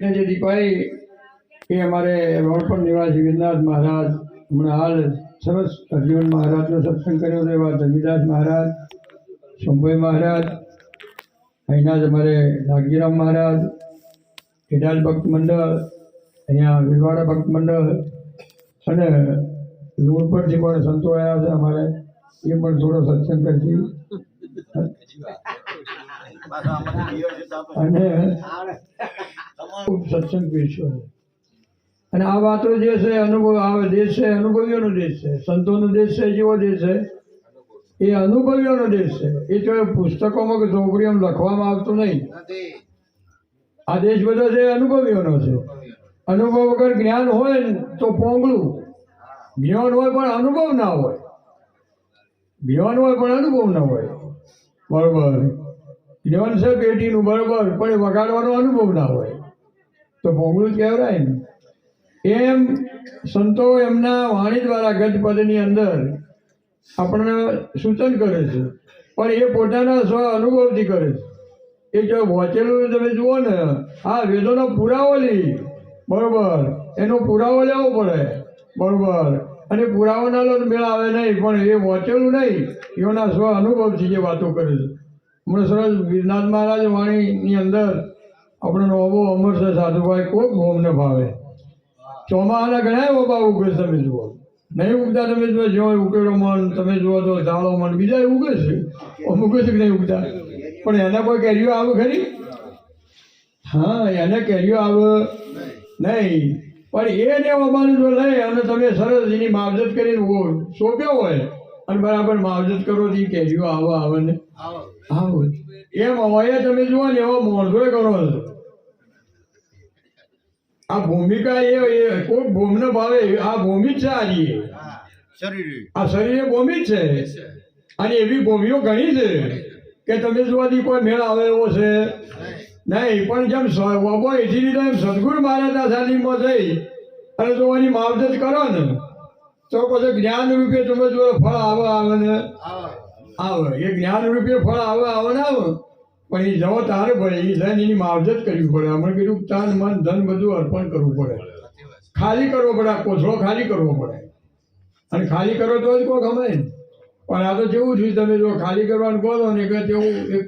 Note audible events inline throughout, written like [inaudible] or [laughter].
ને જે દીપાઈ એ અમારે રોડ પર નિવાસી વિરનાથ મહારાજ હમણાં હાલ સરસ અર્જુન મહારાજનો સત્સંગ કર્યો હતો એવા ધર્મીદાસ મહારાજ શંભુભાઈ મહારાજ અહીંના જ અમારે નાગજીરામ મહારાજ કેદાર ભક્ત મંડળ અહીંયા વિલવાડા ભક્ત મંડળ અને લુણપણથી પણ સંતો આવ્યા છે અમારે. એ પણ થોડો સત્સંગ કરશે. [laughs] અને ખૂબ સત્સંગ પીરસ્યો છે. અને આ વાતો જે છે અનુભવ આ દેશ છે અનુભવીઓનો દેશ છે. સંતોનો દેશ છે જેવો દેશ છે એ અનુભવીઓનો દેશ છે. એ તો પુસ્તકોમાં કે ચોપડીઓમાં લખવામાં આવતું નહીં. આ દેશ બધો છે અનુભવીઓનો છે. અનુભવ વગર જ્ઞાન હોય તો પોંગળું. જ્ઞાન હોય પણ અનુભવ ના હોય. જ્ઞાન હોય પણ અનુભવ ના હોય. બરોબર. જ્ઞાન છે પેટીનું બરોબર. પણ એ વગાડવાનો અનુભવ ના હોય. તો ભોગલું કહેવાય ને. એમ સંતો એમના વાણી દ્વારા ગત પદની અંદર આપણને સૂચન કરે છે. પણ એ પોતાના સ્વ અનુભવથી કરે છે. એ જો વાંચેલું તમે જુઓ ને હા વેદોનો પુરાવો લઈ બરોબર. એનો પુરાવો લેવો પડે. બરોબર. અને પુરાવાના મેળ આવે નહીં, પણ એ વાંચેલું નહીં એના સ્વ અનુભવથી જે વાતો કરે છે. હમણાં સરસ વિરનાથ મહારાજ વાણીની અંદર આપણો નવો અમર છે સાધુભાઈ કોઈ ગોમને ભાવે. ચોમાહાના ઘણા બાબા ઉગે તમે જુઓ. નહીં ઉગતા તમે જુઓ જો ઉકેડો મન તમે જુઓ તો ઝાડો મન બીજા ઉગે છે. ઉગે છે કે નહીં ઉગતા? પણ એને કોઈ કેરીઓ આવે ખરી? હા એને કેરીઓ આવે નહીં. પણ એ ને અમારું જો લઈ અને તમે સરસ એની માવજત કરીને સોંપ્યો હોય અને બરાબર માવજત કરો તો એ કેરીઓ આવે આવે ને? આવે. એમ તમે જુઓ ને એવો મોંઘો કરો છો આ ભૂમિકા એ કોઈ ભૂમને ભાવે આ ભૂમિ જ છે આજે આ શરીર એ ભૂમિ જ છે. અને એવી ભૂમિઓ ઘણી છે કે તમે જોવાથી કોઈ મેળ આવે એવો છે નહીં પણ જેમ વબો એથી રીતે એમ સદગુરુ મહારાજના સાનિધ્યમાં જઈ અને જો એની માવજત કરો ને તો પછી જ્ઞાન રૂપે તમે જો ફળ આવે આવે ને? આવે. એ જ્ઞાન રૂપે ફળ આવે આવે ને આવે. પણ એ જવો તારે પડે એ લઈને એની માવજત કરવી પડે. અમે કીધું, તન, મન, ધન, બધું અર્પણ કરવું પડે. ખાલી કરવો પડે, આ કોથળો ખાલી કરવો પડે. અને ખાલી કરો તો જ કોઈ ગમે પણ આ તો જેવું થયું, તમે જો ખાલી કરવાનું કહો તો કે તેવું એક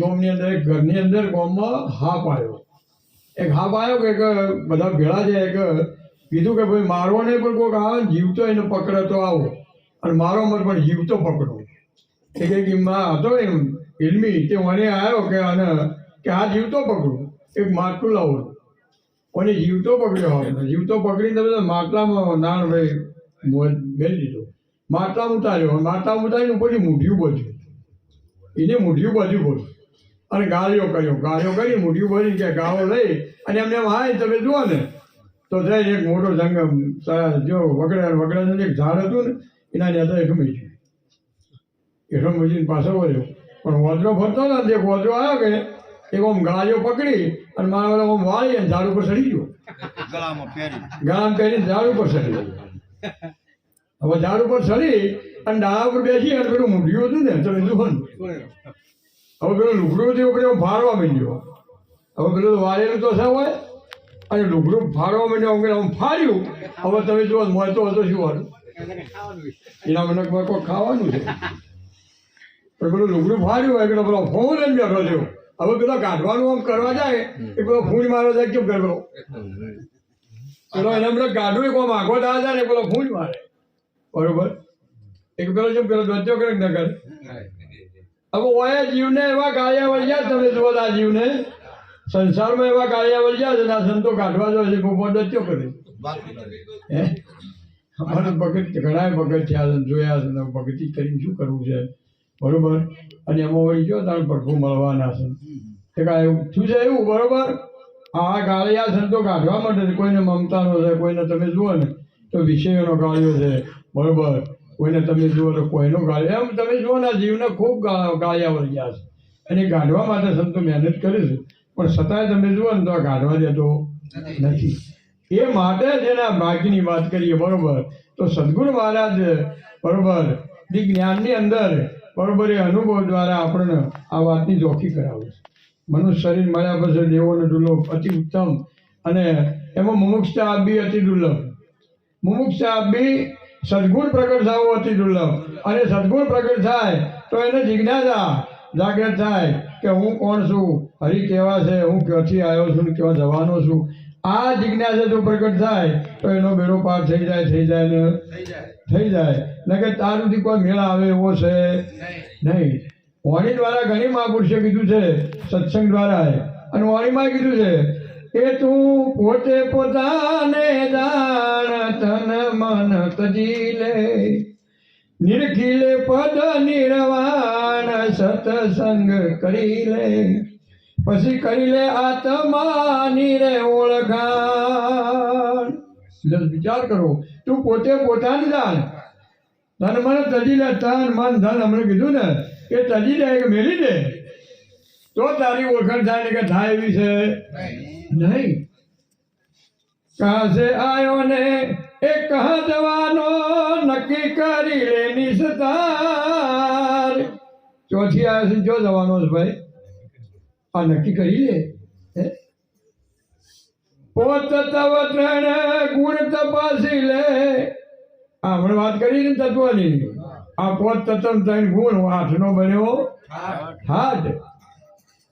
ગોમની અંદર, એક ઘરની અંદર ગોમમાં હાપ આવ્યો. એક હાપ આવ્યો કે બધા ભેળા જાય કે, કીધું કે ભાઈ, મારવો નહીં પણ કોઈક આવે જીવતો એને પકડે તો આવો. અને મારો મત પણ જીવતો પકડો. એક એક માં હતો એમ. ઇલમી તે મને આવ્યો કે આને કે આ જીવતો પકડું એક માટલું લાવો. અને જીવતો પકડ્યો હોય જીવતો પકડીને તમે માટલામાં નાણ ભાઈ મેળ દીધો. માટલા ઉતાર્યો માટલા ઉતારીને ઉપરથી મૂઢિયું બચ્યું એને મૂઢિયું બાજુ બોલ્યું અને ગાળીઓ કર્યો. ગાળીઓ કરી, મૂઢિયું ભરી કે ગાળો લઈ, અને એમને એમ હાય, તમે જુઓ ને. તો જઈને એક મોટો જંગમ જો વગડે વગડાનું એક ઝાડ હતું ને, એના નેતા એટલું મૂક્યું એટલો મૂકીને પાછો વળ્યો. પણ વોદરો ફરતો ને તે વોદરો આવ્યો કે એક આમ ગાળીઓ પકડી અને મારા વાળા આમ વાળી અને ઝાડ ઉપર ચડી ગયો. ગળામાં પહેરી. ઝાડ ઉપર ચડી ગયો. હવે ઝાડ ઉપર ચડી અને ડાળા ઉપર બેસી અને પેલું મૂંઢિયું હતું ને તમે જુઓ ને. હવે પેલું લુગડું હતું ઉપર ફાળવા માંડ્યો. હવે પેલું વાળેલું તો શા હોય. અને લુગડું ફાળવા માંડ્યો કરીને આમ ફાડ્યું. હવે તમે જુઓ મળતો હતો શું વાળું એના મને કોઈ ખાવાનું છે. પેલું લુગડું ફાડ્યું હોય, પેલો ફોન જ બેઠો થયો હવે પેલો કાઢવાનું આમ કરવા જાય, એ પેલો ફૂંજ મારવા જાય કેમ કરવો પેલો? એને પેલો ગાડું કોઈ માગો દાદા જાય ને પેલો ફૂંજ મારે. બરોબર? એક પેલો જેમ પેલો ધ્વજો કરે ન કરે હવે ઓયા જીવને એવા ગાળિયા વળ્યા તમે જુઓ આ જીવને. સંસારમાં એવા ગાળિયા વળ્યા છે આ સંતો કાઢવા જાય છે, ભગવાન દત્યો કરે. હે? અમારે ભગત ઘણા ભગત છે, જોયા છે, ભગતી કરીને શું કરવું છે? બરોબર? અને એમાં વળી ગયો તારે પ્રભુ મળવાના છે. તે કાંઈ થયું છે એવું? બરોબર? આ ગાળિયા સંતો કાઢવા માટે કોઈને મમતાનો છે, કોઈને તમે જુઓ ને, તો વિષયોનો ગાળ્યો છે. બરોબર? કોઈને તમે જુઓ તો કોઈનો ગાળ્યો. એમ તમે જુઓ ને જીવને ખૂબ ગાળિયા વળી ગયા છે. અને એ કાઢવા માટે સંતો મહેનત કરે છે. પણ છતાંય તમે જુઓ ને, તો આ ગાઢવા દેતો નથી. એ માટે જેને ભાગ્યની વાત કરીએ. બરોબર? તો સદગુરુ મહારાજ, બરોબર? જ્ઞાનની અંદર બરોબર એ અનુભવ દ્વારા આપણને આ વાતની ચોખ્ખી કરાવે છે. મનુષ્ય શરીર મળ્યા પછી દેવોનો દુર્લભ અતિ ઉત્તમ અને એમાં મુમુક્ષતા બી અતિ દુર્લભ. મુમુક્ષતા બી સદગુણ પ્રગટ થવો અતિ દુર્લભ. અને સદગુણ પ્રગટ થાય તો એને જિજ્ઞાસા જાગૃત થાય કે હું કોણ છું? હરિ કેવા છે? હું ક્યાંથી આવ્યો છું? કેવા જવાનો છું? આ જિજ્ઞાસા જો પ્રગટ થાય તો એનો બેડો પાર થઈ જાય થઈ જાય ને થઈ જાય. ન કે તારુંથી કોઈ મેળ આવે એવો છે? નહીં. વાણી દ્વારા ઘણી મહાપુરુષે કીધું છે, સત્સંગ દ્વારા અને વાણીમાં કીધું છે કે તું પોતે પોતાને દાણ તન મન તજી લે નિરખીલે પદ નિર્વાણ સત્સંગ કરી લે પછી કરી લે આત્માની રે ઓળખાણ. વિચાર કરો, તું પોતે પોતાને જાણ. તન મન તજી લે તન, મન, ધન હમણાં કીધું ને, એ તજી દે કે મેલી દે. તો તારી ઓળખાણ થાય ને કે થાય એવી છે? નહીં. કાસે આયો ને એ કહા જવાનો નક્કી કરી લે નિસ્તાર. ચોથી આવ્યો છે જો જવાનો છે ભાઈ? આ નક્કી કરી લે? પોત તવ ત્રણ ગુણ તપાસી લે. આ હમણાં વાત કરી ને તત્વની. આ પોત તત્વ ત્રણ ગુણ આઠનો બન્યો. હાથ.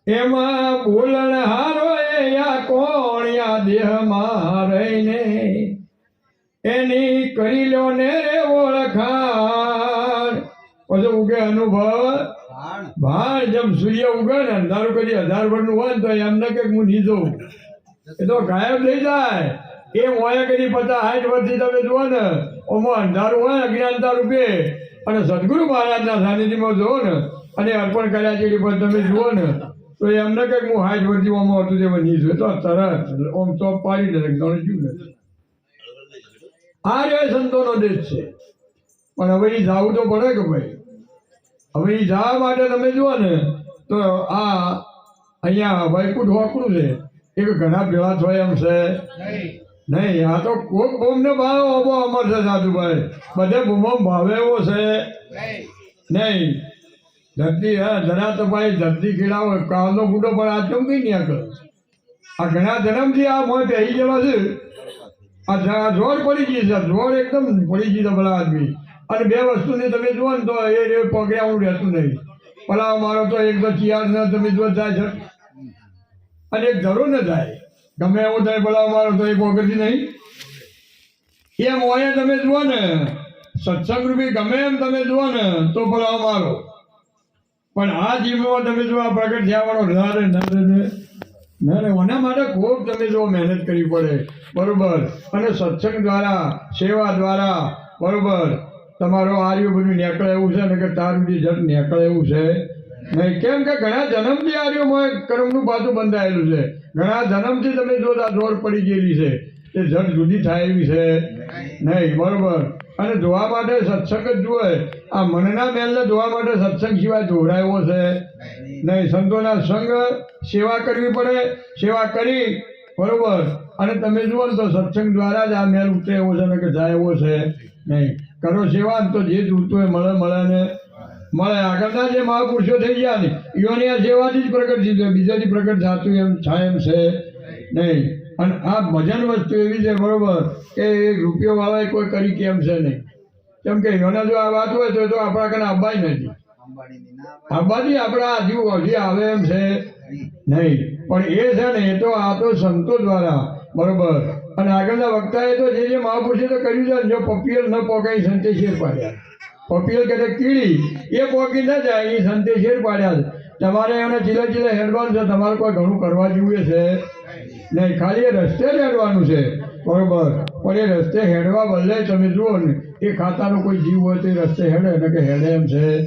એમાં બોલણ હારો એ યા કોણ? યા દેહમાં રહીને. એની કરી લો ને રે ઓળખાણ. પછી ઉગે અનુભવ. ભાણ. જેમ સૂર્ય ઉગે ને અંધારું કરી હજાર વર્ષનું હોય ને તો એમને કે હું નીચો એ તો ગાયબ થઈ જાય. એ મોયા કરી પચાસ સાઠ વર્ષથી તમે જુઓ ને ઓમાં અંધારું હોય અજ્ઞાનતા રૂપે. અને સદગુરુ મહારાજના સાનિધ્યમાં જુઓ ને, અને અર્પણ કર્યા છે પર તમે જુઓ ને, તો એમને કંઈક હું હાથ વર્ષથી ઓમાં હતું તે બની એ તો તરત, ઓમ તો પાડી દે જ્યું ને. આ રે સંતોનો દેશ છે. પણ હવે એ જાવું તો પડે કે ભાઈ? હવે એ જવા માટે તમે જુઓ ને, તો આ અહીંયા વૈકુંઠ હોકડું છે. એ ઘણા ભેળા થયા એમ છે. નહીં, આ તો કોક બોમને ભાવ ઓબો અમર છે સાધુભાઈ. બધે ભૂમો ભાવે એવો છે. નહીં. ધરતી, હા જરા તો ભાઈ ધરતી ખીડાવો કાળનો ફૂટો પણ આ ચમકી નહીં આગળ આ ઘણા જન્મથી આ મોં પહેરી ગયેલો છે. આ જોર પડી ગઈ છે, જોર એકદમ પડી ગઈ છે પેલા આદમી. અને બે વસ્તુની તમે જુઓ ને તો એ રે પગે આવું રહેતું નહીં. પેલા મારો તો એક તો ચિયાર ન તમે જો જાય છે. અને એક ધરો ન જાય. ગમે એવું થાય પેલા મારો તો એ પગથી નહીં. એમ હોય તમે જુઓ ને, સત્સંગ રૂપી ગમે એમ તમે જુઓ ને, તો પેલા મારો. પણ આ જીવનમાં તમે જો પ્રગટ થયા વાળો નર ને ના ના એના માટે ખૂબ તમે જો મહેનત કરવી પડે. બરોબર. અને સત્સંગ દ્વારા, સેવા દ્વારા, બરોબર. તમારો આર્યો બધું નેકળે એવું છે ને કે તારું જે જટ નીકળે એવું છે. નહીં, કેમ કે ઘણા જન્મથી આર્યુમાં કર્મનું પાછું બંધાયેલું છે. ઘણા જન્મથી તમે જો આ જોર પડી ગયેલી છે. એ જટ જુદી થાય એવી છે. નહીં, બરોબર. અને જોવા માટે સત્સંગ જ જુએ. આ મનના મેલને જોવા માટે સત્સંગ સિવાય જોડાયો છે. નહીં, સંતોના સંગ સેવા કરવી પડે. સેવા કરી, બરોબર. અને તમે જુઓ તો સત્સંગ દ્વારા જ આ મેલ ઉતરે એવો છે ને કે જાય એવો છે. નહીં, કરો સેવા તો જે જોતું હોય મળે મળે ને મળે આગળના જે મહાપુરુષો થઈ ગયા ને, ઈઓની આ સેવાથી જ પ્રગટ થયું બીજાથી પ્રગટ થતું એમ થાય એમ છે નહીં. અને આ ભજન વસ્તુ એવી છે બરોબર કે એક રૂપિયો વાળાએ કોઈ કરી કેમ છે નહીં. કેમ કે એના જો આ વાત હોય તો તો આપણા કને અબાઈ નથી. અંબાજી આપણા હજુ હજી આવે એમ છે નહીં. પણ એ છે ને, એ તો આ તો સંતો દ્વારા, બરોબર. અને આગળના વક્તાએ તો જે જે મહાપુરુષે તો કર્યું છે, જો પપિયલ ન પોકાય સંતે શેર પાડ્યા. પપિયલ કે કીડી, એ પોકી ન જાય, એ સંતે શેર પાડ્યા છે. તમારે એને ચીલે ચીલે હેડવાનું છે, તમારે કોઈ ઘણું કરવા જેવું છે. નહીં, ખાલી એ રસ્તે જ હેડવાનું છે. બરોબર. પણ એ રસ્તે હેડવા બદલે તમે જુઓ ને, એ ખાતાનો કોઈ જીવ હોય તો એ રસ્તે હેડે, ને કે હેડે એમ છે.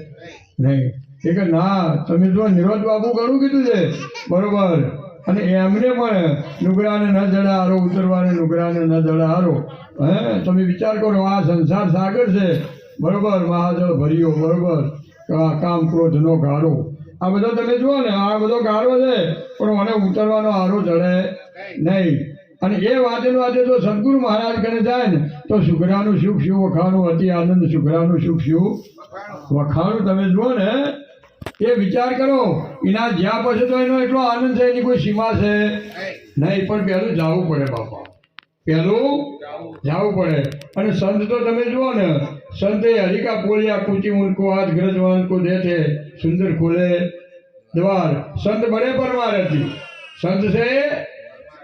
નહીં. એ કે ના, તમે જુઓ, નિરોજ બાબુ ઘણું કીધું છે. બરોબર. અને એમને પણ નુગરાને ન જડા હારો, ઉતરવાને નુગરાને ન જડા હારો. હે, તમે વિચાર કરો, આ સંસાર સાગર છે. બરોબર મહાજળ ભર્યો, બરોબર. કામ કામ ક્રોધનો ગાળો. આ બધો તમે જુઓ ને, આ બધો ગાળો છે, પણ મને ઉતરવાનો હારો જડે નહીં. અને એ વાતે વાતે જો સદગુરુ મહારાજ કને જાય ને, તો સુગરાનું સુખ, શું વખાણું? અતિ આનંદ સુગરાનું સુખ, શું વખાણું? તમે જુઓ ને, એ વિચાર કરો, એના જ્યાં પછી તો એનો એટલો આનંદ છે, એની કોઈ સીમા છે નહીં, પણ પહેલું જવું પડે બાપા. પેલું જવું પડે. અને સંત તો તમે જુઓ ને, સંતે હરિકા બોલ્યા પૂછી ઉનકો આજ ગ્રજવાન કો દે છે સુંદર ખોલે દ્વાર. સંત બને પરમારથી. સંત છે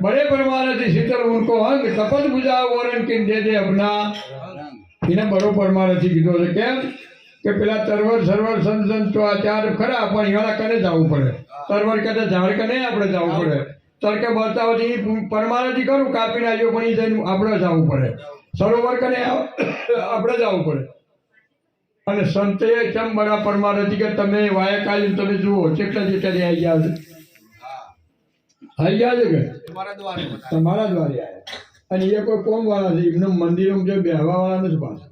બડે પરમારથી હતી શીતળ ઉનકો અંત કપત બુજા વોરન કિન દે દે અપના એને બડો પરમાર કીધો છે. કેમ? કે પેલા તરવર, સરવર, સંત સંત તો આ ચાર ખરા, પણ એવાળા કને જવું પડે? તરવર કને, ઝાડ કને આપણે જવું પડે? તડકે બતાવતી પરમારથી કરું કાપીને આવ્યો પણ એ જઈને આપણે જવું પડે. સરોવર કને આપણે જવું પડે. અને સંતે કેમ બધા પરમાર હતી કે તમે વાય કાલી તમે જુઓ કેટલા જેટલા આવી ગયા છે. આવી ગયા છે કે? તમારા દ્વારે આવ્યા અને એ કોઈ કોમ વાળા છે એમને મંદિરોમાં જે બેહવા વાળા નથી પાછા.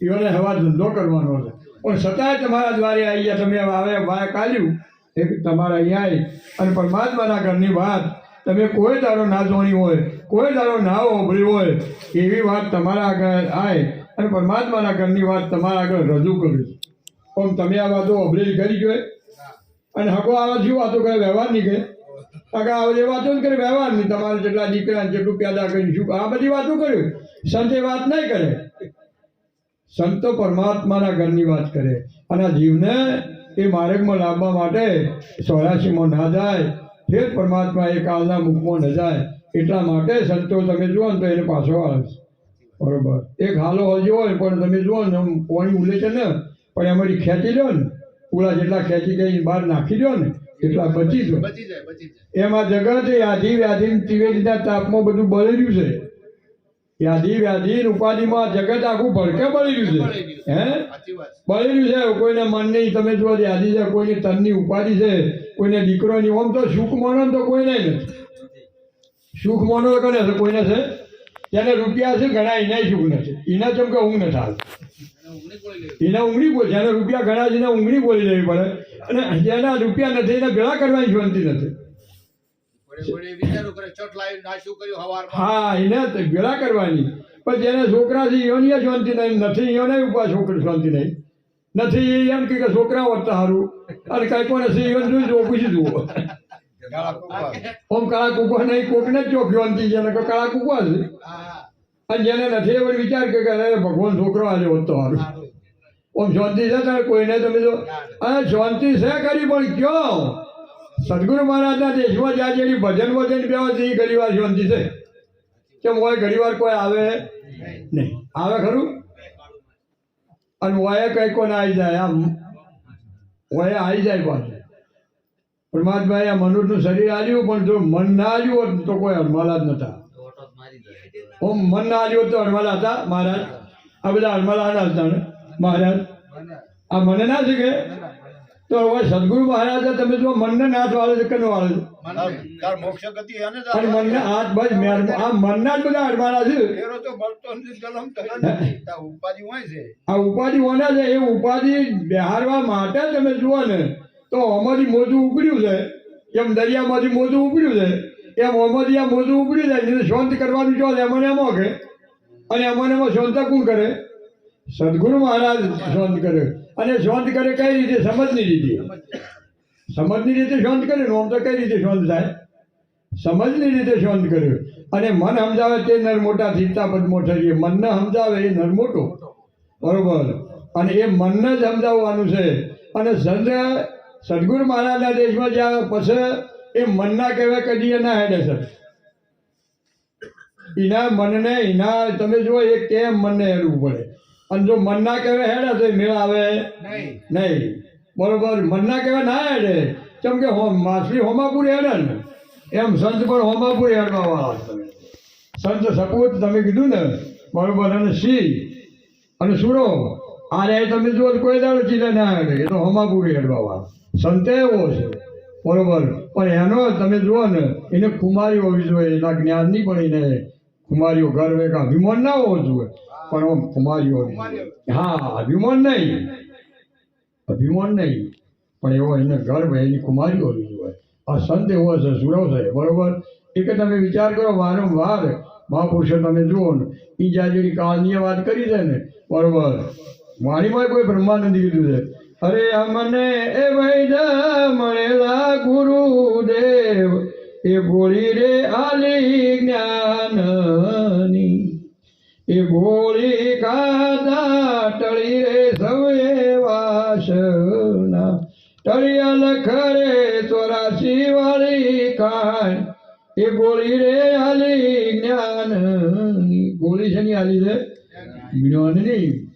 એઓને હવા ધંધો કરવાનો છે. પણ છતાંય તમારા દ્વારે આવી ગયા તમે આવે વાય કાઢ્યું તમારા અહીંયા આવી અને પરમાત્માના ઘરની વાત, તમે કોઈ દાડો ના જોણી હોય, કોઈ દાડો ના ઓભળી હોય, એવી વાત તમારા આગળ આવે અને પરમાત્માના ઘરની વાત તમારા આગળ રજૂ કરી પણ તમે આ વાતો ઓભળેલી કરી જોઈએ અને હકો આવા શું વાતો કરે? વ્યવહાર નહીં કરે? કાકા આ બધી વાતો કરે, વ્યવહાર નહીં. તમારે જેટલા દીકરા જેટલું પેદા કરીને શું આ બધી વાતો કર્યું સંતે વાત નહીં કરે. સંતો પરમાત્માના ઘરની વાત કરે. અને જીવને એ માર્ગમાં લાવવા માટે ચોરાશીમાં ના જાય ફેર પરમાત્મા એ કાળના મુખમાં ન જાય. એટલા માટે સંતો તમે જુઓ ને તો એને પાછો આવે બરોબર. એક હાલો હજી હોય પણ તમે જુઓ ને આમ પાણી ઉલે છે ને પણ એમાંથી ખેંચી લો ને પૂળા જેટલા ખેંચી ગઈ બહાર નાખી દો ને એટલા બચી જાય. એમાં જગત આધી વ્યાધી ત્રિવેદીના તાપમાં બધું બળેલું છે. યાદી વ્યાધિ ઉપાધિમાં જગત આખું ભડકે બળેલું છે. હે? બળી રહ્યું છે. કોઈને મનની તમે જો યાદી છે કોઈની તનની ઉપાધિ છે કોઈને દીકરોની ઓમ તો સુખ માનો તો કોઈને નથી સુખ માનો કોને છે? કોઈને છે? તેને રૂપિયા છે ઘણા એના સુખ નથી એના ચમ કે ઊંઘ નથી આવતી એના ઊંઘળી બોલ જેને રૂપિયા ઘણા છે એને ઊંઘળી બોલી લેવી પડે અને જેના રૂપિયા નથી એને ભેળા કરવાની જોનતી નથી. હા એને તો ભેળા કરવાની. પણ જેને છોકરા છે એની શાંતિ નહીં નથી એને ઉપા છોકરી શાંતિ નહીં. નથી એમ કે છોકરા વર્તા સારું અને કઈ કોને છે એને જોઈ જુઓ પૂછી જુઓ. ઓમ કાળા કુકવા નહીં કોકને જ ચોખ્યો શાંતિ જેને કે કાળા કુકવા છે. અને જેને નથી એ વળી વિચાર કે અરે ભગવાન છોકરો આજે વધતો સારું. ઓમ શાંતિ છે તારે કોઈને? તમે જો અને શાંતિ છે ખરી પણ ક્યો? સદગુરુ મહારાજના દેશમાં જ્યાં જેની ભજન વજન બેવા છે એ ઘણી વાર શાંતિ છે. કેમ હોય ઘણી વાર કોઈ આવે નહીં. આવે ખરું? અને હોય કઈ કોને આવી જાય આમ. હોય આવી જાય પાછું. પરમાત્માએ આ મનુષ્યનું શરીર આવ્યું પણ જો મન ના આવ્યું હોત તો કોઈ હરમાલા જ નતા ઓમ મન ના આવ્યું તો હરમાલા હતા, મહારાજ. આ બધા હરમાલા હતા મહારાજ. આ મને ના શીખે? તો હવે સદગુરુ મહારાજ તમે જો મનને નાથ વાળે છે કે ન વાળે છે? મનને. હાથ બસ મેર આ મનના જ બધા અડવાના છે. આ ઉપાધિ હોના છે. એ ઉપાધિ બિહારવા માટે તમે જુઓ ને તો અમારી મોજું ઉપડ્યું છે. એમ દરિયામાંથી મોજું ઉપડ્યું છે. એમ અમારી આ મોજું ઉપડી જાય જેને શાંત કરવાનું જો એમને એમ કે? અને અમને એમાં શાંત કોણ કરે? સદગુરુ મહારાજ શાંત કરે. અને શોધ કરે કઈ રીતે? સમજની રીતે સમજની રીતે શોધ કરે, નોમ તો કઈ રીતે શોધ થાય? સમજની રીતે શોધ કર્યો અને મન સમજાવે તે નર મોટા થીતા પદ મોટા છે મનને સમજાવે એ નર મોટો. બરોબર. અને એ મનને જ સમજાવવાનું છે. અને સંજય સદગુરુ મહારાજના દેશમાં જ્યાં પછી એ મનના કહેવાય કદી ના હેડે સર એના મનને એના તમે જુઓ, એ કેમ મનને હેડવું પડે? અને જો મનના કહેવાય હેડે તો મેળ આવે. નહીં. નહીં. બરોબર. મનના કહેવાય ના હેડે. કેમ કે માછલી હોમાપુર હેડે ને. એમ સંત પણ હોમાપુરી હેડવા વાળા તમે. સંત સપૂત તમે કીધું ને. બરોબર. અને સિંહ અને સુરો? આ રે તમે જુઓ તો કોઈ દાડો ચીલે ના હેડે. એ તો હોમાપુરી હેડવા વાળા. સંતે એવો છે. બરોબર. પણ એનો તમે જુઓ ને એને ખુમારી હોવી જોઈએ. એના જ્ઞાનની પણ એને ખુમારીઓ ગર્વ એક અભિમાન ના હોવો જોઈએ. પણ જોઈએ. હા, અભિમાન નહીં. અભિમાન નહીં. પણ એવો એને ગર્વ એની કુમારી હોવી હોય. આ સંત એવો છે, સુરવ છે, બરોબર? એ કે તમે વિચાર કરો, વારંવાર મહાપુરુષો, તમે જુઓ ને એ જાજરી કાળની વાત કરી છે ને, બરોબર? વાણીમાં કોઈ બ્રહ્માનંદી કીધું છે. અરે અમને એ વૈદા મળેલા ગુરુદેવ, એ બોલી રે આલી જ્ઞાનની એ ગોળી કાદા ટળી રે સવે વાસના. ટળિયા લખરે ચોરાસી વાળી કાન એ ગોળી રે આલી જ્ઞાન ગોળી છે ની આલી છે? જ્ઞાનની.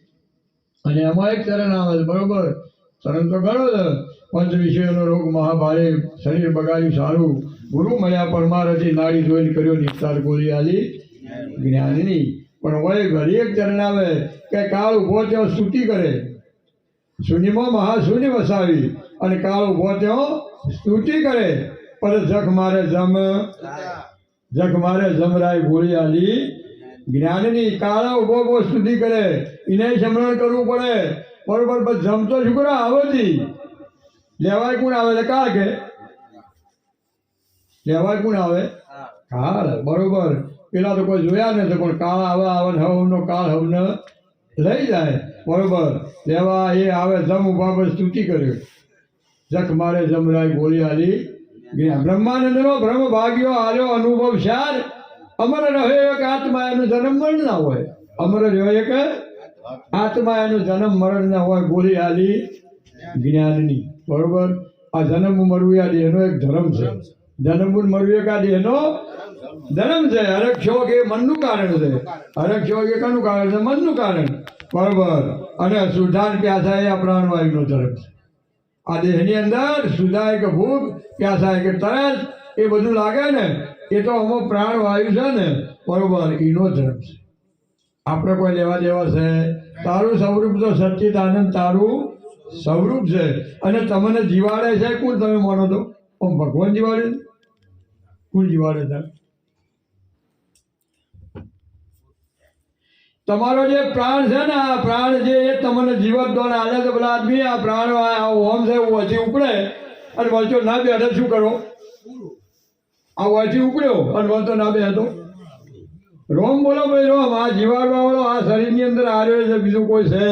અને એમાં એક ચરણ આવે છે, બરોબર? ચરણ તો ઘણો છે. પંચ વિષયોનો રોગ મહાભારે શરીર બગાડ્યું સારું. ગુરુ મળ્યા પરમારથી નાડી જોઈને કર્યો નિસ્તાર ગોળી આલી. જ્ઞાનની. પણ વળી ઘડી એક ચરણ આવે કે કાળ ઊભો ત્યાં સ્તુતિ કરે. શૂન્યમાં મહાશૂન્ય વસાવી અને કાળ ઊભો ત્યાં સ્તુતિ કરે. પર જખ મારે જમ જખ મારે જમરાય ભૂલી આલી. જ્ઞાનની કાળા ઊભો ઊભો સ્તુતિ કરે. એને સમરણ કરવું પડે. બરોબર જમતો છોકરા આવેથી આવતી લેવાય કોણ આવે? એટલે કાળ કે? લેવાય કોણ આવે? કાળ બરોબર. પેલા તો કોઈ જોયા નથી પણ કાળ આવે આવન હવનો કાળ હવને લઈ જાય. બરોબર? લેવા એ આવે જમ ઊભા પર સ્તુતિ કર્યો. જખ મારે જમરાય બોલી આલી. બ્રહ્માનંદનો બ્રહ્મ ભાગ્યો આલ્યો અનુભવ સાર. અમર રહ્યો એક આત્મા એનું જન્મ મરણ ના હોય. અમર રહ્યો એક આત્મા એનું જન્મ મરણ ના હોય બોલી આલી જ્ઞાનની. બરોબર? આ જન્મ મરવું આ એનો એક ધર્મ છે. જન્મ મરવું એક આ દેહનો ધર્મ છે અરક્ષોગ એ મનનું કારણ છે. અરક્ષોગ એ કનું કારણ છે? મનનું કારણ. બરોબર. અને સુધાર પ્યાસા એ આ પ્રાણવાયુનો ધર્મ છે આ દેહની અંદર સુધાય કે ભૂખ પ્યાસાય કે તરસ, એ બધું લાગે ને, એ તો અમો પ્રાણવાયુ છે ને. બરોબર. એનો ધર્મ છે આપણે કોઈ લેવા દેવા છે? તારું સ્વરૂપ તો સચ્ચિત આનંદ, તારું સ્વરૂપ છે. અને તમને જીવાડે છે? કોણ તમે માનો તો. ભગવાન જીવાડે કુલ જીવાડે છે. તમારો જે પ્રાણ છે ને, આ પ્રાણ જે એ તમને જીવન દ્વારા આલે છે પેલા આદમી, આ પ્રાણ, આ ઓમ છે વચ્ચે ઉપડે, અને વચ્ચે ના બેઠે, શું કરો? આ ઓછી ઉપડ્યો, અને વચ્ચે ના બેઠો. રોમ બોલો ભાઈ, રોમ, આ જીવાડવા વાળો, આ શરીરની અંદર આવ્યો છે, બીજું કોઈ છે?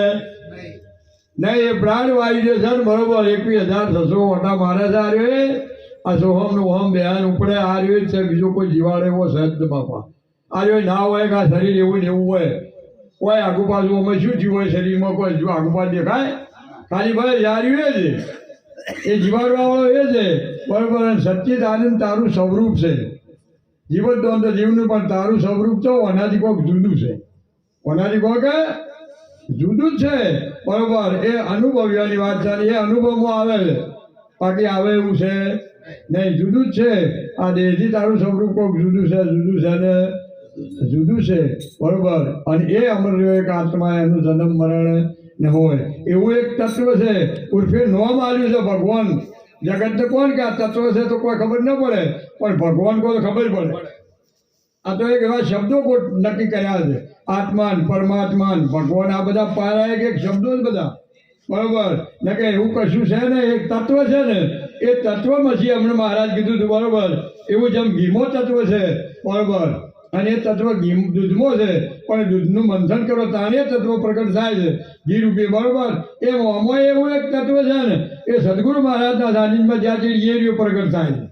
નહીં, એ પ્રાણ વાયુ જે છે ને, બરોબર, એકવીસ હજાર છસો ઓટા મારે છે આ રહ્યો એ. આ સોહમનું ઓમ બેહાન ઉપડે, આર્યો છે, બીજો કોઈ જીવાડ એવો સજ્જ બાપા. આ રહ્યો ના હોય કે આ શરીર એવું ને એવું હોય. કોઈ આગુ પાછું અમે શું હોય શરીરમાં કોઈ જો આગુ પાછું દેખાય? ખાલી ભાઈ યાર્યું એ જ એ જીવાડવા એ છે. બરોબર સચ્ચિત આનંદ તારું સ્વરૂપ છે. જીવન તો જીવનું, પણ તારું સ્વરૂપ તો અનાથી કોક જુદું છે. અનાથી કોક જુદું જ છે. બરોબર એ અનુભવ્યાની વાત છે એ અનુભવમાં આવે છે. બાકી આવે એવું છે. નહીં, જુદું જ છે. આ દેહથી તારું સ્વરૂપ કોક જુદું છે જુદું છે ને જુદું છે, બરોબર. અને એ અમર એક આત્મા એનું જન્મ, મરણ ને હોય. એવું એક તત્વ છે. ઉર્ફે નોમ આવ્યું છે ભગવાન. જગતને કોણ કે આ તત્વ છે તો કોઈ ખબર ન પડે, પણ ભગવાન કોઈ ખબર પડે. આ તો એક એવા શબ્દો નક્કી કર્યા છે. આત્માન, પરમાત્માન, ભગવાન, આ બધા પારા એક એક શબ્દો જ બધા. બરોબર. ને કે એવું કશું છે ને, એક તત્વ છે ને, એ તત્વમાંથી હમણાં મહારાજ કીધું હતું, બરોબર. એવું જેમ ઘીમો તત્વ છે, બરોબર. અને એ તત્વ દૂધમાં છે. પણ દૂધનું મંથન કરો તાને તત્વ પ્રગટ થાય છે. ઘી રૂપી બરોબર. એ આમાં એવું એક તત્વ છે ને, એ સદગુરુ મહારાજના સાનિધ્યમાં એ રહ્યું પ્રગટ થાય છે.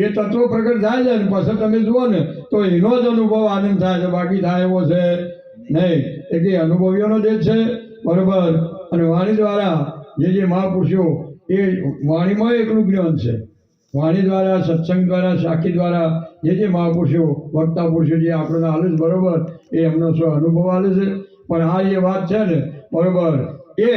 એ તત્વો પ્રગટ થાય છે ને, પછી તમે જુઓ ને, તો એનો જ અનુભવ આનંદ થાય છે. બાકી થાય એવો છે નહીં. એ કે અનુભવીઓનો જે છે. બરોબર. અને વાણી દ્વારા જે જે મહાપુરુષો, એ વાણીમાં એકલું જ્ઞાન છે. વાણી દ્વારા, સત્સંગ દ્વારા, સાખી દ્વારા જે જે મહાપુરુષો વક્તા પુરુષો જે આપણને હાલે છે, બરોબર, એ એમનો સ્વ અનુભવ હાલે છે. પણ આ એ વાત છે ને, બરોબર, એ